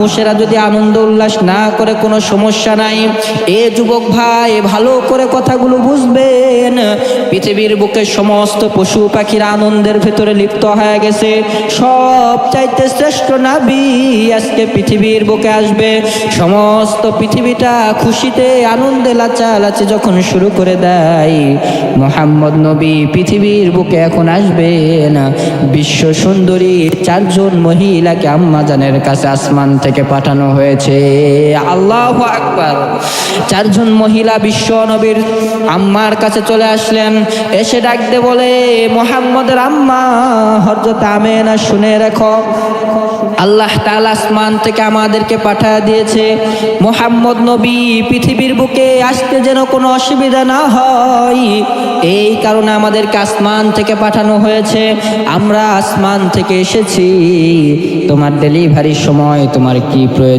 মানুষেরা যদি আনন্দ উল্লাস না করে কোনো সমস্যা নাই, এ যুবক ভাই ভালো করে কথাগুলো বুঝবেন পৃথিবীর বুকে সমস্ত পশু পাখির আনন্দের ভেতরে লিপ্ত হয়ে গেছে। সব চাইতে শ্রেষ্ঠ নাবি আজকে পৃথিবীর বুকে আসবে। সমস্ত পৃথিবীটা খুশিতে, আনন্দে লাচালাচি যখন শুরু করে দেয়, মোহাম্মদ নবী পৃথিবীর বুকে এখন আসবেন বিশ্ব সুন্দরী চারজন মহিলাকে আম্মাজানের কাছে আসমান থেকে পাঠানো হয়েছে। আল্লাহ আকবার। চারজন মহিলা বিশ্ব নবীর আম্মার কাছে চলে আসলেন। এসে ডাকতে বলে, মোহাম্মদের আম্মা হরজত আমেনা, শুনে রেখো। আল্লাহ তাআলা আসমান থেকে আমাদেরকে পাঠা দিয়েছে। মোহাম্মদ নবী পৃথিবীর বুকে আসতে যেন কোনো অসুবিধা না হয়। এই কারণে আমাদেরকে আসমান থেকে পাঠানো হয়েছে। আমরা আসমান থেকে এসেছি। তোমার ডেলিভারির সময় তোমার কি প্রয়োজন